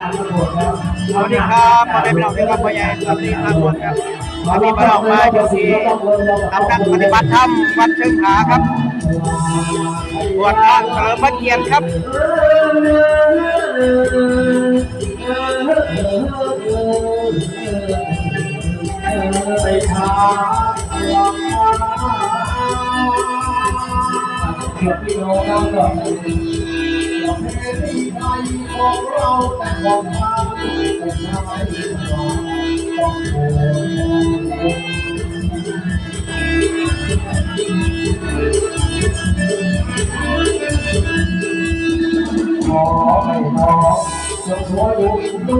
สวัสดีครับพ่อแม่พี่น้องที่รับพ่อใหญ่สวัสดีครับคนครับวันนี้มาออกมาอยู่ที่ทำการปฏิบัติธรรมวัดเชิงผาครับบวชพระเฉลิมพระเกียรติครับไปทาง เพื่องเราแต่ของเราแต่ชายของต้องโขอให้น้องจงหัวดูดู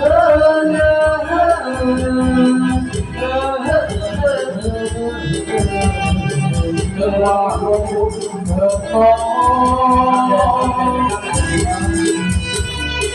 เออเออเออเออเออว่าดวงบุญเธอขอทุกเช้าดอกดอกอะไรนะจะบอกเอาหัวขอขอไม้เธอตามจะวันกันสวดมระเออเออเออเออเออไม่ละมัง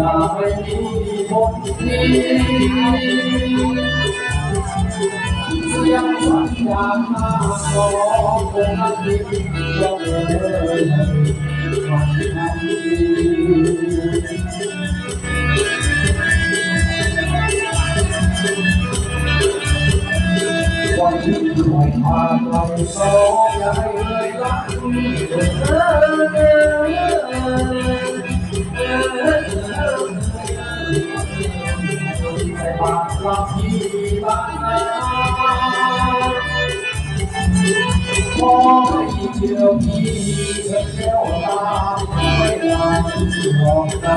อก็ไม่สิ้นใจเดียวสิบห้าวันไม่นานหน้องสัญญาที่ต้องรักขอให้เชื่อพี่เธอแก้วมาอยวันหน้องรักษาดวงกระบวนศักดิ์ศรีอย่าไปมีคนที่เสียงสัญญาณมาขอคงนักบินยกเลยขอบคุณวันที่ผ่านมาเราสองย่าให้เลยรักแต่ ขอให้เชื่อพี่เธอแก้วตาไม่ลาที่มองตา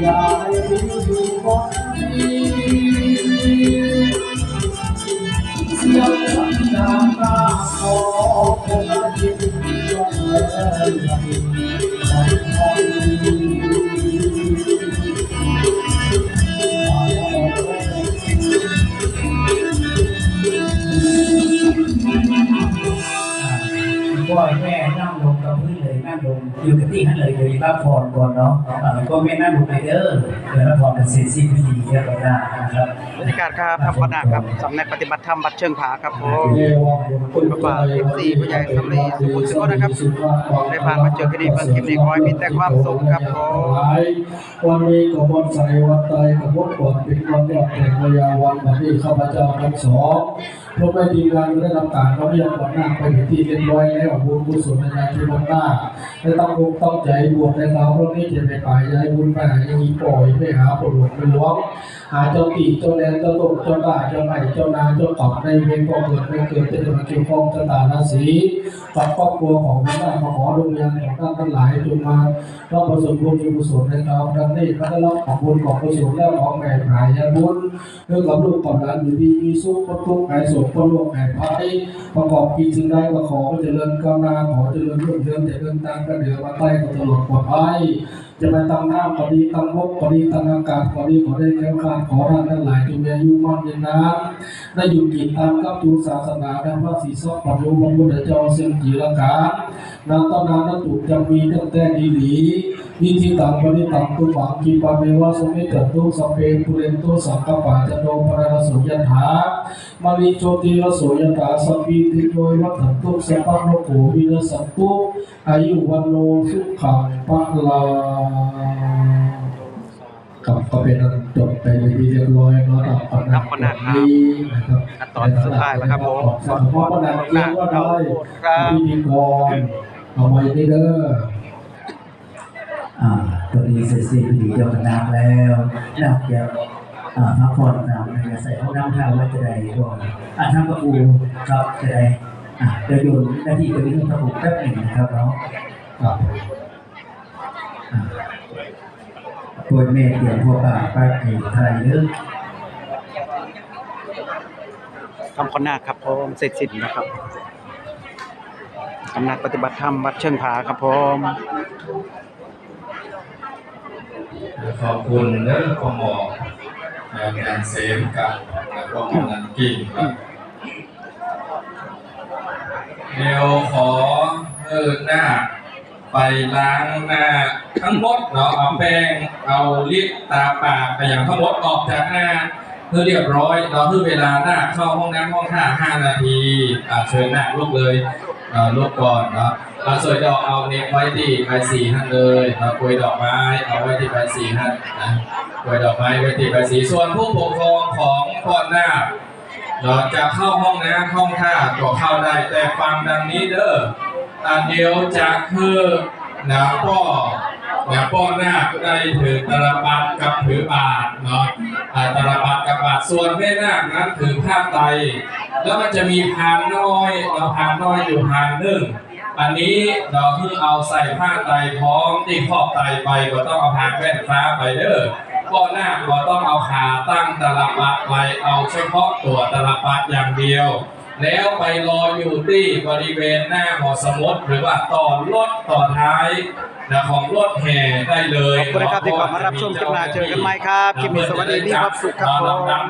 อย่าให้รู้ดูคนนี้เสียงสัญญาณตาขอคนยิ้มย้อนเลยใจคอยพ่อแม่นั่งลงกับพื้นเลยนั่งลงอยู่กับที่นั่นเลยเลยบ้าพอ รก่อนเนาะเอ่อก็แม่นั่งลงไปเด้อเดี๋ยวรับพรกันเสร็จสิ้นพิธีเรียบร้อยแล้วนะครับบรรยากาศครับทำคณะครับสำนักปฏิบัติธรรมวัดเชิงผาครับผมคุณพระบาทเอฟซีผู้ใหญ่สำลีสุขุมสุขนะครับได้ผ่านมาเจอคดีเพิ่งคลิปนี้ขอให้มีแต่ความสุขครับผมวันนี้ก็วันใส่วันตายกับวันก่อนเป็นวันแรกแห่งระยะวันวันนี้ข้าพเจ้าทั้งสองพระแม่ทีมงานได้นำการเราเรียกวันหน้าไปเป็นที่เรียบร้อยแล้วบุญกุศลในงานที่วันหน้าได้ตั้งอกตั้งใจบวชในเราพระนี้จะไปขายยายบุญไปหาอย่างนี้ปล่อยไปหาปลดหลวงไปล้วงหาเจ้าตีเจ้าแดนเจ้าตกเจ้าด่าเจ้าไหนเจ้านาเจ้าตอบในเวรก็เกิดไม่เกิดจะมาเกี่ยวข้องชะตาราศีกับครอบครัวของพระแม่มาขอดวงวิญญาณของท่านทั้งหลายจงมาเราประสบบุญกุศลในเราครั้งนี้พระได้รับของบุญของกุศลแล้วของแผ่หายาบุญเรื่องกับลูกกับหลานอยู่ดีมีสุขพ้นทุกข์หายโศกพ้นโรคหายภัยประกอบกิจสิ่งใดก็ขอเจริญก้าวหน้าขอเจริญรุ่งเรืองเจริญตามกระเดือมาใต้ก็ตลอดปลอดภัย จะมาตั้งน้ำก็ดีตั้งมกก็ดีตั้งอากาศก็ดีขอได้แก้วขาดขอร่านทั้งหลายจงมีอายุมั่นยืนนานได้อยู่กินตามกับตูศาสนาและพระศรีสอบปรยุพระพุทธเจ้าเสียงจีละกานางต้นนานตุจะมีตั้งแต่ดีหลี นิธิตังปณิตังตุปังกีปาเมวะสมิจจตุสัพเพปุเรนตุสังกปปะจโนปรณสุยันหามณิโชติรโสยตาสัพพิติโยวัฏันตุสัพพะโลกโขวินัสสันตุอายุวันโนสุขังปะลาครับก็เป็นอันจบไปในที่เรียบร้อยเนาะครับครับขนาดครับนี้นะครับขั้นตอนสุดท้ายแล้วครับผมขอบคุณขนาดเรียกว่าได้ครับพิธีกรเอาไว้นี่เด้ออ่า ตอนนี้เสร็จสิ้นพิธีเดียวกันน้ำแล้วนับจะอ่าพักผ่อนน้ำในกระแสห้องน้ำท่าว่าจะได้ก่อนอ่าทางประตูครับจะได้อ่าเดี๋ยวโยนหน้าที่ตรงนี้ต้องผมแป๊บหนึ่งนะครับเนาะตัวแม่เตียมพวกป่าไปไอ้ไทยเด้อทำคณะครับผมเสร็จสิ้นนะครับสำนักปฏิบัติธรรมวัดเชิงผาครับผม ขอบคุณเด้อพ่อหมอแห่งงานเสมกับแล้วก็กำนันกิ่งครับเดี๋ยวขอเอินหน้า ไปล้างหน้าทั้งหมดเนาะเอาแป้งเอาลิปตาปากไปอย่างทั้งหมดออกจากหน้าเพื่อเรียบร้อยเราเพื่อเวลาหน้าเข้าห้องน้ำห้องท่าห้านาทีเชิญหน้าลูกเลยลูกก่อนเนาะ เอาสวยดอกเอาเน็ตไว้ที่ใบสีท่านเลยเอากล้วยดอกไม้เอาไว้ที่ใบสีท่านนะกล้วยดอกไม้ไว้ที่ใบสีส่วนผู้ปกครองของพ่อหน้าเราจะเข้าห้องน้ำห้องท่าก็เข้าได้แต่ฟังดังนี้เด้ออ่าเดียวจะคือนะพ่อนะพ่อหน้าก็ได้ถือตรบัตรกับถือบาทเนาะอ่าตรบัตรกับบาทส่วนแม่นาคนั้นถือผ้าไต แล้วมันจะมีพานน้อยเราพานน้อยอยู่พานหนึ่ง อันนี้เราเพิ่งเอาใส่ผ้าไตรพร้อมที่ครอบไตรไปก็ต้องเอาพานแว่นฟ้าไปเด้อก็หน้าก็ต้องเอาขาตั้งตลับปัดไว้เอาเฉพาะตัวตลับปัดอย่างเดียว แล้วไปรออยู่ที่บริเวณหน้าหอสมุดหรือว่าต่อรถต่อท้ายนะของรถแห่ได้เลยขอบคุณนะครับที่เข้ามารับชมคลิปหน้าเจอกันใหม่ครับคลิปนี้สวัสดีมีความสุขครับผม